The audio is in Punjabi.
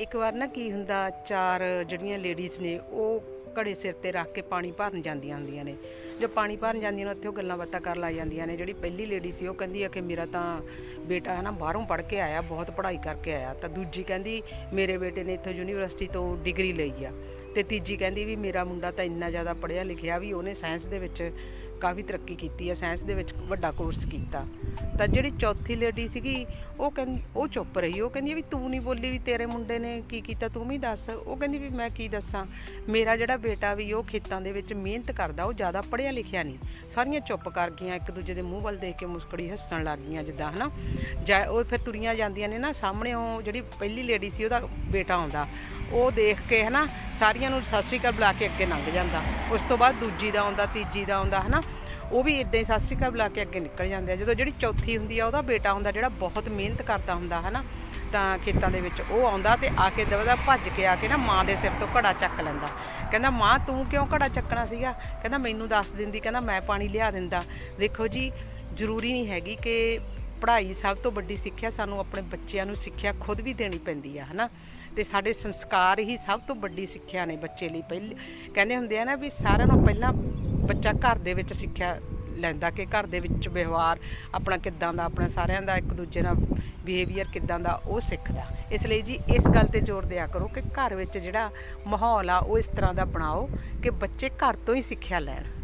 ਇੱਕ ਵਾਰ ਨਾ ਕੀ ਹੁੰਦਾ, ਚਾਰ ਜਿਹੜੀਆਂ ਲੇਡੀਜ਼ ਨੇ, ਉਹ ਘੜੇ ਸਿਰ ਤੇ ਰੱਖ ਕੇ ਪਾਣੀ ਭਰਨ ਜਾਂਦੀਆਂ ਹੁੰਦੀਆਂ ਨੇ। ਜੋ ਪਾਣੀ ਭਰਨ ਜਾਂਦੀਆਂ ਨੇ, ਉੱਥੇ ਉਹ ਗੱਲਾਂ ਬਾਤਾਂ ਕਰ ਲਾ ਜਾਂਦੀਆਂ ਨੇ। ਜਿਹੜੀ ਪਹਿਲੀ ਲੇਡੀ ਸੀ, ਉਹ ਕਹਿੰਦੀ ਆ ਕਿ ਮੇਰਾ ਤਾਂ ਬੇਟਾ ਹੈ ਨਾ ਬਾਹਰੋਂ ਪੜ੍ਹ ਕੇ ਆਇਆ, ਬਹੁਤ ਪੜ੍ਹਾਈ ਕਰਕੇ ਆਇਆ। ਤਾਂ ਦੂਜੀ ਕਹਿੰਦੀ, ਮੇਰੇ ਬੇਟੇ ਨੇ ਇੱਥੋਂ ਯੂਨੀਵਰਸਿਟੀ ਤੋਂ ਡਿਗਰੀ ਲਈ ਆ। ਤੇ ਤੀਜੀ ਕਹਿੰਦੀ ਵੀ ਮੇਰਾ ਮੁੰਡਾ ਤਾਂ ਇੰਨਾ ਜ਼ਿਆਦਾ ਪੜ੍ਹਿਆ ਲਿਖਿਆ ਵੀ ਉਹਨੇ ਸਾਇੰਸ ਦੇ ਵਿੱਚ ਕਾਫੀ ਤਰੱਕੀ ਕੀਤੀ ਹੈ ਸਾਇੰਸ ਦੇ ਵਿੱਚ ਵੱਡਾ ਕੋਰਸ ਕੀਤਾ। ਤਾਂ ਜਿਹੜੀ ਚੌਥੀ ਲੇਡੀ ਸੀਗੀ, ਉਹ ਕਹਿੰਦੀ ਉਹ ਚੁੱਪ ਰਹੀ। ਉਹ ਕਹਿੰਦੀ ਵੀ ਤੂੰ ਨਹੀਂ ਬੋਲੀ ਵੀ ਤੇਰੇ ਮੁੰਡੇ ਨੇ ਕੀ ਕੀਤਾ, ਤੂੰ ਵੀ ਦੱਸ। ਉਹ ਕਹਿੰਦੀ ਵੀ ਮੈਂ ਕੀ ਦੱਸਾਂ? ਮੇਰਾ ਜਿਹੜਾ ਬੇਟਾ ਵੀ, ਉਹ ਖੇਤਾਂ ਦੇ ਵਿੱਚ ਮਿਹਨਤ ਕਰਦਾ, ਉਹ ਜ਼ਿਆਦਾ ਪੜ੍ਹਿਆ ਲਿਖਿਆ ਨਹੀਂ। ਸਾਰੀਆਂ ਚੁੱਪ ਕਰ ਗਈਆਂ, ਇੱਕ ਦੂਜੇ ਦੇ ਮੂੰਹ ਵੱਲ ਦੇਖ ਕੇ ਮੁਸਕੜੀ ਹੱਸਣ ਲੱਗ ਗਈਆਂ ਜਿੱਦਾਂ, ਹਨਾ? ਜਾਂ ਉਹ ਫਿਰ ਤੁਰੀਆਂ ਜਾਂਦੀਆਂ ਨੇ ਨਾ, ਸਾਹਮਣੇ ਉਹ ਜਿਹੜੀ ਪਹਿਲੀ ਲੇਡੀ ਸੀ, ਉਹਦਾ ਬੇਟਾ ਆਉਂਦਾ। ਉਹ ਦੇਖ ਕੇ ਹਨਾ, ਸਾਰੀਆਂ ਨੂੰ ਸਤਿ ਸ਼੍ਰੀ ਅਕਾਲ ਬੁਲਾ ਕੇ ਅੱਗੇ ਲੰਘ ਜਾਂਦਾ। ਉਸ ਤੋਂ ਬਾਅਦ ਦੂਜੀ ਦਾ ਆਉਂਦਾ ਤੀਜੀ ਦਾ ਆਉਂਦਾ ਹਨਾ, ਉਹ ਵੀ ਇਦਾਂ ਹੀ ਸਤਿ ਸ਼੍ਰੀ ਅਕਾਲ ਬੁਲਾ ਕੇ ਅੱਗੇ ਨਿਕਲ ਜਾਂਦੇ ਆ। ਜਦੋਂ ਜਿਹੜੀ ਚੌਥੀ ਹੁੰਦੀ ਆ, ਉਹਦਾ ਬੇਟਾ ਹੁੰਦਾ ਜਿਹੜਾ ਬਹੁਤ ਮਿਹਨਤ ਕਰਦਾ ਹੁੰਦਾ, ਹਨਾ, ਤਾਂ ਖੇਤਾਂ ਦੇ ਵਿੱਚ ਉਹ ਆਉਂਦਾ ਤੇ ਆ ਕੇ ਦਵਦਾ ਭੱਜ ਕੇ ਆ ਕੇ ਨਾ ਮਾਂ ਦੇ ਸਿਰ ਤੋਂ ਘੜਾ ਚੱਕ ਲੈਂਦਾ। ਕਹਿੰਦਾ, ਮਾਂ, ਤੂੰ ਕਿਉਂ ਘੜਾ ਚੱਕਣਾ ਸੀਗਾ? ਕਹਿੰਦਾ, ਮੈਨੂੰ ਦੱਸ ਦਿੰਦੀ, ਕਹਿੰਦਾ, ਮੈਂ ਪਾਣੀ ਲਿਆ ਦਿੰਦਾ। ਦੇਖੋ ਜੀ, ਜ਼ਰੂਰੀ ਨਹੀਂ ਹੈਗੀ ਕਿ ਪੜ੍ਹਾਈ ਸਭ ਤੋਂ ਵੱਡੀ ਸਿੱਖਿਆ ਸਾਨੂੰ ਆਪਣੇ ਬੱਚਿਆਂ ਨੂੰ ਸਿੱਖਿਆ ਖੁਦ ਵੀ ਦੇਣੀ ਪੈਂਦੀ ਆ, ਹਨਾ? ਤੇ ਸਾਡੇ ਸੰਸਕਾਰ ਹੀ ਸਭ ਤੋਂ ਵੱਡੀ ਸਿੱਖਿਆ ਨੇ ਬੱਚੇ ਲਈ। ਪਹਿਲੇ ਕਹਿੰਦੇ ਹੁੰਦੇ ਆ ਨਾ ਵੀ ਸਾਰਿਆਂ ਨੂੰ ਪਹਿਲਾਂ ਬੱਚਾ ਘਰ ਦੇ ਵਿੱਚ ਸਿੱਖਿਆ ਲੈਂਦਾ ਕਿ ਘਰ ਦੇ ਵਿੱਚ ਵਿਵਹਾਰ, ਆਪਣਾ ਕਿੱਦਾਂ ਦਾ, ਆਪਣਾ ਸਾਰਿਆਂ ਦਾ ਇੱਕ ਦੂਜੇ ਨਾਲ ਬਿਹੇਵੀਅਰ ਕਿੱਦਾਂ ਦਾ, ਉਹ ਸਿੱਖਦਾ। ਇਸ ਲਈ ਜੀ ਇਸ ਗੱਲ ਤੇ ਜ਼ੋਰ ਦਿਆ ਕਰੋ ਕਿ ਘਰ ਵਿੱਚ ਜਿਹੜਾ ਮਾਹੌਲ ਆ, ਉਹ ਇਸ ਤਰ੍ਹਾਂ ਦਾ ਬਣਾਓ ਕਿ ਬੱਚੇ ਘਰ ਤੋਂ ਹੀ ਸਿੱਖਿਆ ਲੈਣ।